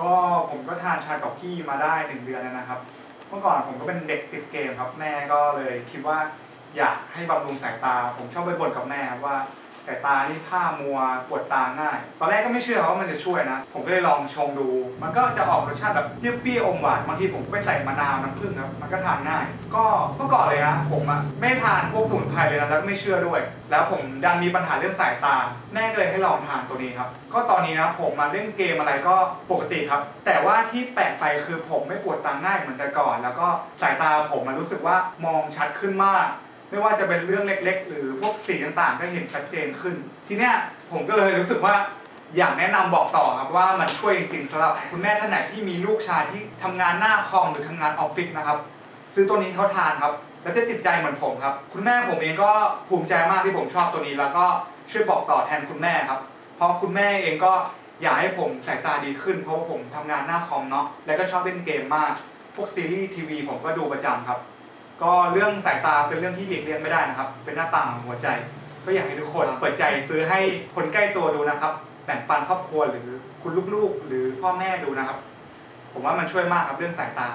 ก็ผมก็ทานชากับกี้มาได้หนึ่งเดือนแล้วนะครับ เมื่อก่อนผมก็เป็นเด็กติดเกมครับแม่ก็เลยคิดว่าอยากให้บำรุงสายตา ผมชอบไปบ่นกับแม่ครับว่า สายตานี่ผ้ามัวปวดตาง่าย ตอนแรกก็ไม่เชื่อว่ามันจะช่วยนะ ผมก็เลยลองชงดู มันก็จะออกรสชาติแบบเปรี้ยวๆอมหวานบางทีผมก็ไปใส่มะนาวน้ำผึ้งครับมันก็ทานง่าย ก็เมื่อก่อนเลยนะผมอะไม่ทานพวกสมุนไพรเลยนะแล้วไม่เชื่อด้วย แล้วผมดันมีปัญหาเรื่องสายตาแม่ก็เลยให้ลองทานตัวนี้ครับ ก็ตอนนี้นะผมมาเล่นเกมอะไรก็ปกติครับ แต่ว่าที่แปลกไปคือผมไม่ปวดตาง่ายเหมือนแต่ก่อน แล้วก็สายตาผมมันรู้สึกว่ามองชัดขึ้นมาก ไม่ว่าจะเป็นเรื่องเล็ก ๆ หรือพวกสีต่างๆ ก็เห็นชัดเจนขึ้น ทีเนี้ยผมก็เลยรู้สึกว่าอยากแนะนำบอกต่อครับว่ามันช่วยจริงๆสำหรับคุณแม่ท่านไหนที่มีลูกชายที่ทำงานหน้าคอมหรือทำงานออฟฟิศนะครับ ซื้อตัวนี้เขาทานครับ แล้วจะติดใจเหมือนผมครับ คุณแม่ผมเองก็ภูมิใจมากที่ผมชอบตัวนี้ แล้วก็ช่วยบอกต่อแทนคุณแม่ครับ เพราะคุณแม่เองก็อยากให้ผมสายตาดีขึ้น เพราะว่าผมทำงานหน้าคอมเนาะแล้วก็ชอบเล่นเกมมาก พวกซีรีส์ทีวีผมก็ดูประจำครับ ก็เรื่องสายตาเป็นเรื่องที่หลีกเลี่ยงไม่ได้นะครับ เป็นหน้าต่างของหัวใจ ก็อยากให้ทุกคนเปิดใจซื้อให้คนใกล้ตัวดูนะครับแบ่งปันครอบครัวหรือคุณลูกๆ หรือพ่อแม่ดูนะครับ ผมว่ามันช่วยมากครับเรื่องสายตา